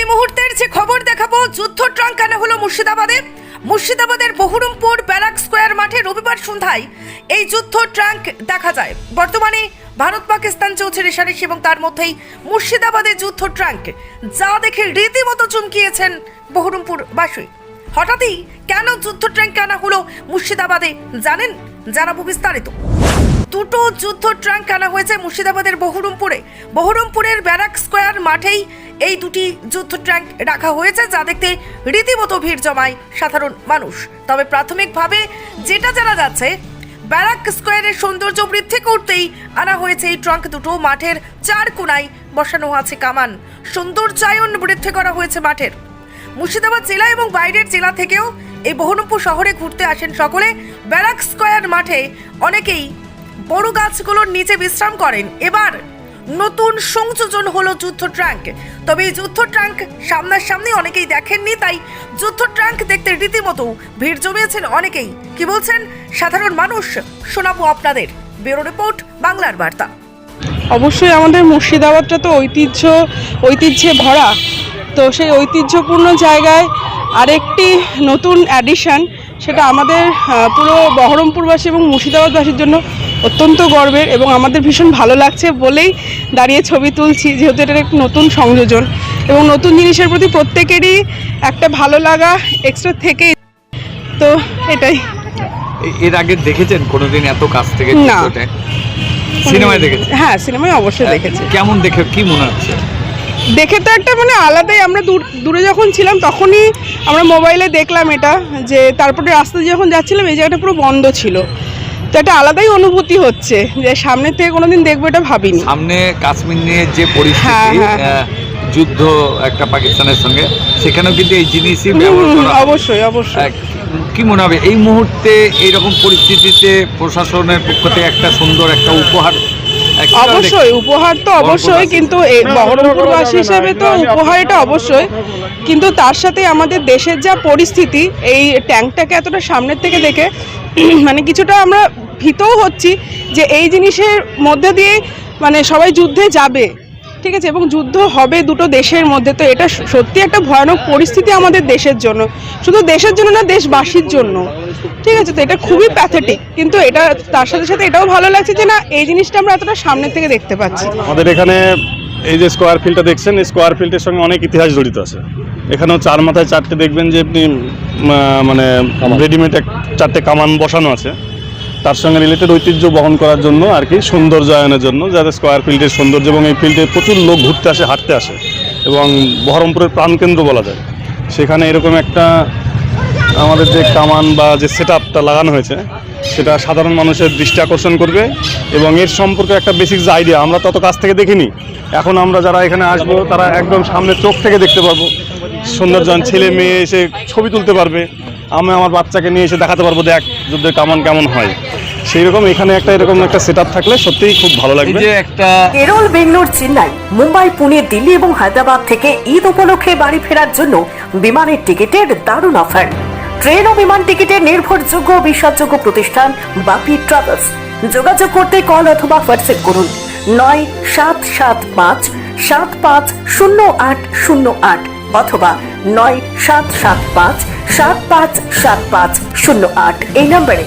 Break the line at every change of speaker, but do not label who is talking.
এই মুহূর্তের যে খবর দেখাবো, যুদ্ধ ট্রাঙ্ক আনা হলো মুর্শিদাবাদে। মুর্শিদাবাদের বহরমপুর ব্যারাক স্কোয়ার মাঠে রবিবার সন্ধ্যায় এই যুদ্ধ ট্রাঙ্ক দেখা যায়। বর্তমানে ভারত পাকিস্তান চলছে রেশারেশি এবং তার মধ্যেই মুর্শিদাবাদে যুদ্ধ ট্রাঙ্ক, যা দেখে রীতিমতো চমকিয়েছেন বহরমপুর বাসী হঠাৎই কেন যুদ্ধ ট্রাঙ্ক আনা হলো মুর্শিদাবাদে? জানেন? জানাব বিস্তারিত। দুটো যুদ্ধ ট্রাঙ্ক আনা হয়েছে মুর্শিদাবাদের বহরমপুরে। বহরমপুরের ব্যারাক স্কোয়ার মাঠেই এই দুটি যুদ্ধ ট্রাঙ্ক রাখা হয়েছে যা দেখতে রীতিমতো ভিড় জমায় সাধারণ মানুষ। তবে প্রাথমিকভাবে যেটা জানা যাচ্ছে, ব্যারাক স্কোয়ারের সৌন্দর্য বৃদ্ধি করতেই আনা হয়েছে এই ট্রাঙ্ক দুটো। মাঠের চার কোনায় বসানো আছে কামান। সৌন্দর্যায়ন বৃদ্ধি করা হয়েছে মাঠের। মুর্শিদাবাদ জেলা এবং বাইরের জেলা থেকেও এই বহরমপুর শহরে ঘুরতে আসেন সকলে। ব্যারাক স্কোয়ার মাঠে অনেকেই বড় গাছগুলোর নিচে বিশ্রাম করেন। এবার নতুন সংযোজন হলো যুদ্ধ ট্রাঙ্ক। তবে এই যুদ্ধ ট্রাঙ্ক সামনাসামনি অনেকেই দেখেননি, তাই যুদ্ধ ট্রাঙ্ক দেখতে রীতিমতো ভিড় জমিয়েছেন অনেকেই। কি বলছেন সাধারণ মানুষ? শোনাবো আপনাদের। ব্যুরো রিপোর্ট, বাংলার বার্তা।
অবশ্যই আমাদের মুর্শিদাবাদটা তো ঐতিহ্য, ঐতিহ্যে ভরা। তো সেই ঐতিহ্যপূর্ণ জায়গায় আরেকটি নতুন অ্যাডিশন সেটা আমাদের পুরো বহরমপুরবাসী এবং মুর্শিদাবাদবাসীর জন্য অত্যন্ত গর্বের এবং আমাদের ভীষণ ভালো লাগছে বলেই দাঁড়িয়ে ছবি তুলছি যেহেতু এটার একটি নতুন সংযোজন এবং নতুন জিনিসের প্রতি প্রত্যেকেরই একটা ভালো লাগা এক্সট্রা থেকে তো এটাই।
এর আগে দেখেছেন কোনোদিন এত কাছ থেকে
না।
সিনেমায় দেখেছেন?
হ্যাঁ সিনেমায় অবশ্যই দেখেছি।
কেমন দেখে কি মনে হচ্ছে?
দেখে তো একটা মানে আলাদাই আমরা দূর দূরে যখন ছিলাম তখনই আমরা মোবাইলে দেখলাম এটা যে তারপরে রাস্তা যখন যাচ্ছিলাম এই জায়গাটা পুরো বন্ধ ছিল। তো একটা আলাদাই অনুভূতি হচ্ছে যে সামনে থেকে কোনোদিন দেখব এটা ভাবিনি।
সামনে কাশ্মীর নিয়ে যে পরিস্থিতি
হ্যাঁ, হ্যাঁ,
যুদ্ধ একটা পাকিস্তানের সঙ্গে সেখানেও কিন্তু এই জিনিসই।
অবশ্যই অবশ্যই।
কি মনে হবে? এই মুহূর্তে এইরকম পরিস্থিতিতে প্রশাসনের পক্ষ থেকে একটা সুন্দর একটা উপহার
অবশ্যই উপহার তো অবশ্যই কিন্তু এই বহরমপুরবাসী হিসেবে তো উপহার এটা অবশ্যই। কিন্তু তার সাথে আমাদের দেশের যা পরিস্থিতি এই ট্যাঙ্কটাকে এতটা সামনের থেকে দেখে মানে কিছুটা আমরা ভীতও হচ্ছি যে এই জিনিসের মধ্যে দিয়ে মানে সবাই যুদ্ধে যাবে, ঠিক আছে? এবং যুদ্ধ হবে দুটো দেশের মধ্যে। তো এটা সত্যি একটা ভয়ানক পরিস্থিতি আমাদের দেশের জন্য। শুধু দেশের জন্য না, দেশবাসীর জন্য। ঠিক আছে? তো এটা খুবই প্যাথেটিক কিন্তু এটা, তার সাথে সাথে এটাও ভালো লাগছে যে না, এই জিনিসটা আমরা এতটা সামনের থেকে দেখতে পাচ্ছি।
আমাদের এখানে এই যে স্কোয়ার ফিল্ডটা দেখছেন, এই স্কোয়ার ফিল্ডের সঙ্গে অনেক ইতিহাস জড়িত আছে। এখানেও চার মাথায় চারটে দেখবেন যে আপনি মানে রেডিমেড এক চারটে কামান বসানো আছে। তার সঙ্গে রিলেটেড ঐতিহ্য বহন করার জন্য আর কি সৌন্দর্যায়নের জন্য যাতে স্কোয়ার ফিল্ডের সৌন্দর্য এবং এই ফিল্ডে প্রচুর লোক ঘুরতে আসে হাঁটতে আসে এবং বহরমপুরের প্রাণকেন্দ্র বলা যায়। সেখানে এরকম একটা আমাদের যে কামান বা যে সেট আপটা লাগানো হয়েছে সেটা সাধারণ মানুষের দৃষ্টি আকর্ষণ করবে এবং এর সম্পর্কে একটা বেসিক যে আইডিয়া আমরা তত কাছ থেকে দেখিনি। এখন আমরা যারা এখানে আসব তারা একদম সামনে চোখ থেকে দেখতে পারব। সৌন্দর্যান ছেলে মেয়ে এসে ছবি তুলতে পারবে। আমি আমার বাচ্চাকে নিয়ে এসে দেখাতে পারব দেখ যুদ্ধের কামান কেমন হয়। সেই রকম এখানে একটা এরকম একটা সেট থাকলে সত্যিই খুব ভালো লাগবে।
যে একটা
কেরল বেঙ্গলোর চেন্নাই মুম্বাই পুনে দিল্লি এবং হায়দ্রাবাদ থেকে ঈদ উপলক্ষে বাড়ি ফেরার জন্য বিমানের টিকিটের দারুণ অফার। ট্রেন ও বিমান টিকিটের নির্ভরযোগ্য বিশ্বাসযোগ্য প্রতিষ্ঠান বাপি ট্রাভেলস। যোগাযোগ করতে কল অথবা হোয়াটসঅ্যাপ করুন। নয় সাত সাত পাঁচ সাত পাঁচ শূন্য আট শূন্য আট। অথবা নয় সাত সাত পাঁচ সাত পাঁচ সাত পাঁচ শূন্য আট এই নম্বরে।